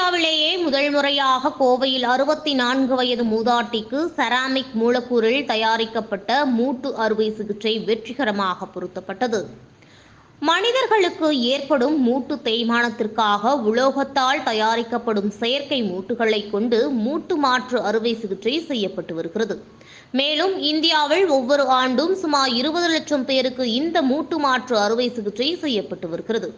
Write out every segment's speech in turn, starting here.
இந்தியாவிலேயே முதல் முறையாக கோவையில் அறுபத்தி நான்கு வயது மூதாட்டிக்கு செராமிக் மூலக்கூறில் தயாரிக்கப்பட்ட மூட்டு அறுவை சிகிச்சை வெற்றிகரமாக பொருத்தப்பட்டது. மனிதர்களுக்கு ஏற்படும் மூட்டு தேய்மானத்திற்காக உலோகத்தால் தயாரிக்கப்படும் செயற்கை மூட்டுகளை கொண்டு மூட்டு மாற்று அறுவை சிகிச்சை செய்யப்பட்டு வருகிறது. மேலும் இந்தியாவில் ஒவ்வொரு ஆண்டும் சுமார் இருபது லட்சம் பேருக்கு இந்த மூட்டு மாற்று அறுவை சிகிச்சை செய்யப்பட்டு வருகிறது.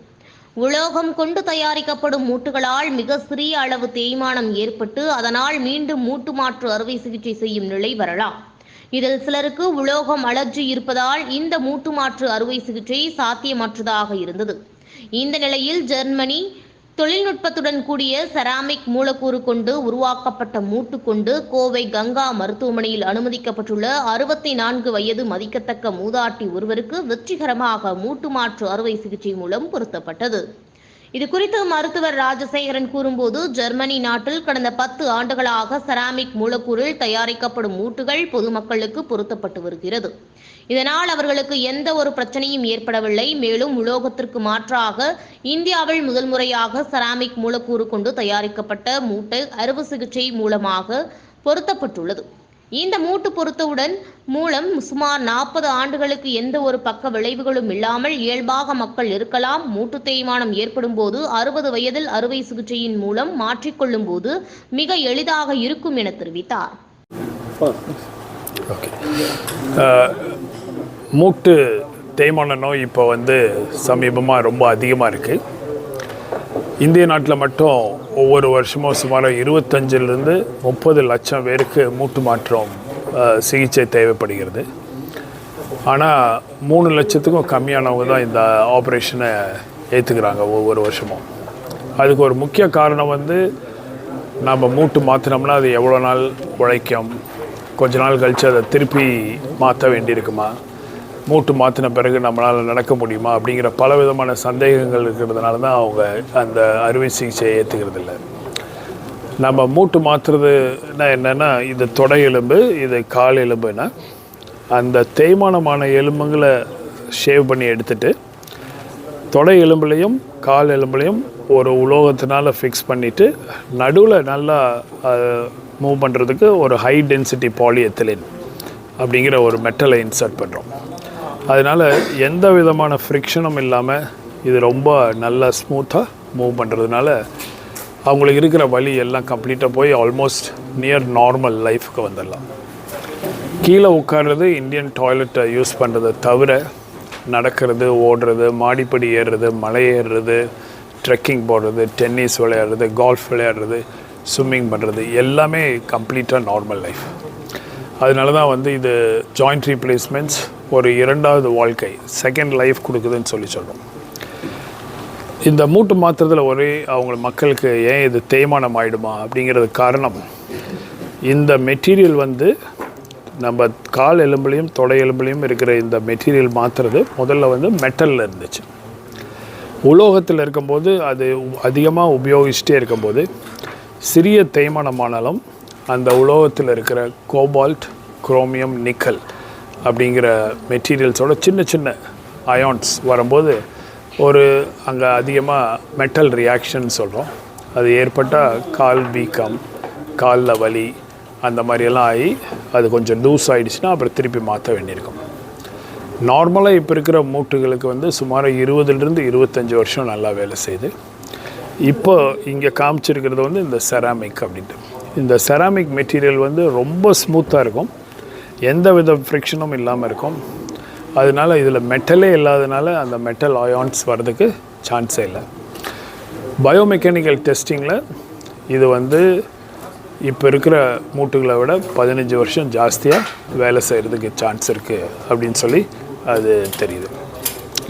உலோகம் கொண்டு தயாரிக்கப்படும் மூட்டுகளால் மிக சிறிய அளவு தேய்மானம் ஏற்பட்டு அதனால் மீண்டும் மூட்டு மாற்று அறுவை சிகிச்சை செய்யும் நிலை வரலாம். இதில் சிலருக்கு உலோகம் அலர்ஜி இருப்பதால் இந்த மூட்டு மாற்று அறுவை சிகிச்சை சாத்தியமற்றதாக இருந்தது. இந்த நிலையில் ஜெர்மனி தொழில்நுட்பத்துடன் கூடிய செராமிக் மூலக்கூறு கொண்டு உருவாக்கப்பட்ட மூட்டு கொண்டு கோவை கங்கா மருத்துவமனையில் அனுமதிக்கப்பட்டுள்ள அறுபத்தி நான்கு வயது மதிக்கத்தக்க மூதாட்டி ஒருவருக்கு வெற்றிகரமாக மூட்டு மாற்று அறுவை சிகிச்சை மூலம் பொருத்தப்பட்டது. இது குறித்து மருத்துவர் ராஜசேகரன் கூறும்போது ஜெர்மனி நாட்டில் கடந்த பத்து ஆண்டுகளாக செராமிக் மூலக்கூறில் தயாரிக்கப்படும் மூட்டுகள் பொதுமக்களுக்கு பொருத்தப்பட்டு வருகிறது. இதனால் அவர்களுக்கு எந்த ஒரு பிரச்சனையும் ஏற்படவில்லை. மேலும் உலோகத்திற்கு மாற்றாக இந்தியாவில் முதல் முறையாக செராமிக் மூலக்கூறு கொண்டு தயாரிக்கப்பட்ட மூட்டை அறுவை சிகிச்சை மூலமாக பொருத்தப்பட்டுள்ளது. இந்த மூட்டு பொருத்தவுடன் மூலம் சுமார் நாற்பது ஆண்டுகளுக்கு எந்த ஒரு பக்க விளைவுகளும் இல்லாமல் இயல்பாக மக்கள் இருக்கலாம். மூட்டு தேய்மானம் ஏற்படும் போது அறுபது வயதில் அறுவை சிகிச்சையின் மூலம் மாற்றிக்கொள்ளும் போது மிக எளிதாக இருக்கும் என தெரிவித்தார். மூட்டு தேய்மான நோய் இப்போ வந்து சமீபமாக ரொம்ப அதிகமாக இருக்குது இந்திய நாட்டில் மட்டும் ஒவ்வொரு வருஷமும் சுமார் இருபத்தஞ்சிலிருந்து முப்பது லட்சம் பேருக்கு மூட்டு மாற்றம் சிகிச்சை தேவைப்படுகிறது. ஆனால் மூணு லட்சத்துக்கும் கம்மியானவங்க தான் இந்த ஆப்ரேஷனை ஏற்றுக்கிறாங்க ஒவ்வொரு வருஷமும். அதுக்கு ஒரு முக்கிய காரணம் வந்து நம்ம மூட்டு மாற்றினோம்னா அது எவ்வளோ நாள் உழைக்கும் கொஞ்ச நாள் கழித்து அதை திருப்பி மாற்ற வேண்டியிருக்குமா? மூட்டு மாற்றின பிறகு நம்மளால் நடக்க முடியுமா அப்படிங்கிற பல விதமான சந்தேகங்கள் இருக்கிறதுனால தான் அவங்க அந்த அறுவை சிகிச்சையை ஏற்றுக்கிறது இல்லை. நம்ம மூட்டு மாற்றுறதுனா என்னென்னா இது தொடை எலும்பு இது கால் எலும்புனா அந்த தேய்மானமான எலும்புங்களை ஷேவ் பண்ணி எடுத்துட்டு தொடை எலும்புலையும் கால் எலும்புலையும் ஒரு உலோகத்தினால் ஃபிக்ஸ் பண்ணிவிட்டு நடுவில் நல்லா மூவ் பண்ணுறதுக்கு ஒரு ஹை டென்சிட்டி பாலிஎத்திலின் அப்படிங்கிற ஒரு மெட்டலை இன்சர்ட் பண்ணுறோம் அதனால் எந்த விதமான ஃப்ரிக்ஷனும் இல்லாமல் இது ரொம்ப நல்லா ஸ்மூத்தாக மூவ் பண்ணுறதுனால அவங்களுக்கு இருக்கிற வழி எல்லாம் கம்ப்ளீட்டாக போய் ஆல்மோஸ்ட் நியர் நார்மல் லைஃபுக்கு வந்துடலாம். கீழே உட்கார்றது இந்தியன் டாய்லெட்டை யூஸ் பண்ணுறதை தவிர நடக்கிறது ஓடுறது மாடிப்படி ஏறுறது மலை ஏறுறது ட்ரெக்கிங் போடுறது டென்னிஸ் விளையாடுறது கால்ஃப் விளையாடுறது ஸ்விம்மிங் பண்ணுறது எல்லாமே கம்ப்ளீட்டாக நார்மல் லைஃப் அதனால தான் வந்து இது ஜாயிண்ட் ரீப்ளேஸ்மெண்ட்ஸ் ஒரு இரண்டாவது வாழ்க்கை செகண்ட் லைஃப் கொடுக்குதுன்னு சொல்லி சொல்கிறோம் இந்த மூட்டு மாத்திரத்தில் ஒரே அவங்க மக்களுக்கு ஏன் இது தேய்மானம் ஆயிடுமா அப்படிங்கிறது காரணம் இந்த மெட்டீரியல் வந்து நம்ம கால் எலும்புலையும் தொடை எலும்புலையும் இருக்கிற இந்த மெட்டீரியல் மாற்றுறது முதல்ல வந்து மெட்டலில் இருந்துச்சு. உலோகத்தில் இருக்கும்போது அது அதிகமாக உபயோகிச்சுட்டே இருக்கும்போது சிறிய தேய்மானமானாலும் அந்த உலோகத்தில் இருக்கிற கோபால்ட் குரோமியம் நிக்கல் அப்படிங்கிற மெட்டீரியல்ஸோட சின்ன சின்ன அயான்ஸ் வரும்போது ஒரு அங்கே அதிகமாக மெட்டல் ரியாக்ஷன் சொல்கிறோம் அது ஏற்பட்டால் கால் வீக்கம் காலில் வலி அந்த மாதிரியெல்லாம் ஆகி அது கொஞ்சம் லூஸ் ஆகிடுச்சுன்னா அப்புறம் திருப்பி மாற்ற வேண்டியிருக்கும். நார்மலாக இப்போ இருக்கிற மூட்டுகளுக்கு வந்து சுமார் இருபதுலேருந்து இருபத்தஞ்சி வருஷம் நல்லா வேலை செய்யுது. இப்போ இங்கே காமிச்சிருக்கிறது வந்து இந்த செராமிக் அப்படின்ட்டு. இந்த செராமிக் மெட்டீரியல் வந்து ரொம்ப ஸ்மூத்தாக இருக்கும். எந்த வித ஃப்ரிக்ஷனும் இல்லாமல் இருக்கும். அதனால இதில் மெட்டலே இல்லாதனால அந்த மெட்டல் அயான்ஸ் வர்றதுக்கு சான்ஸே இல்லை. பயோமெக்கானிக்கல் டெஸ்டிங்கில் இது வந்து இப்போ இருக்கிற மூட்டுகளை விட பதினஞ்சு வருஷம் ஜாஸ்தியாக வேலை செய்கிறதுக்கு சான்ஸ் இருக்குது அப்படின்னு சொல்லி அது தெரியுது.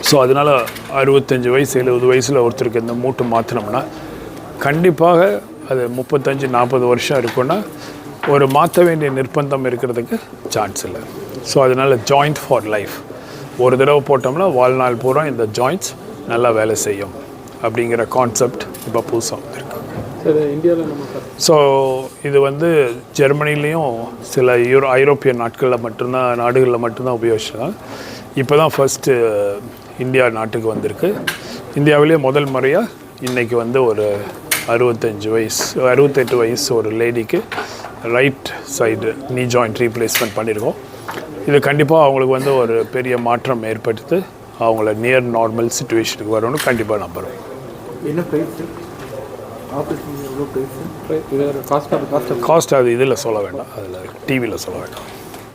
ஸோ அதனால் அறுபத்தஞ்சு வயசு எழுபது வயசில் ஒருத்தருக்கு இந்த மூட்டு மாற்றினோம்னா கண்டிப்பாக அது முப்பத்தஞ்சு நாற்பது வருஷம் இருக்குன்னா ஒரு மாற்ற வேண்டிய நிர்பந்தம் இருக்கிறதுக்கு சான்ஸ் இல்லை. ஸோ அதனால் ஜாயிண்ட் ஃபார் லைஃப் ஒரு தடவை போட்டோம்னா வாழ்நாள் பூரா இந்த ஜாயிண்ட்ஸ் நல்லா வேலை செய்யும் அப்படிங்கிற கான்செப்ட் இப்போ புதுசாக வந்திருக்கு. இந்தியாவில் ஸோ இது வந்து ஜெர்மனிலையும் சில யூரோ ஐரோப்பிய நாட்களில் மட்டும்தான் நாடுகளில் மட்டும்தான் உபயோகிச்சாங்க இப்போ தான் ஃபஸ்ட்டு இந்தியா நாட்டுக்கு வந்திருக்கு. இந்தியாவிலேயே முதல் முறையாக இன்றைக்கி வந்து ஒரு அறுபத்தஞ்சு வயசு அறுபத்தெட்டு வயசு ஒரு லேடிக்கு right side knee joint replacement பண்ணியிருக்கோம் இது கண்டிப்பாக அவங்களுக்கு வந்து ஒரு பெரிய மாற்றம் ஏற்படுத்து அவங்கள நியர் நார்மல் சுச்சுவேஷனுக்கு வரணும்னு கண்டிப்பாக நம்புகிறோம் என்ன காஸ்ட் காஸ்ட் அது இதில் சொல்ல வேண்டாம். அதில் டிவியில் சொல்ல வேண்டாம்.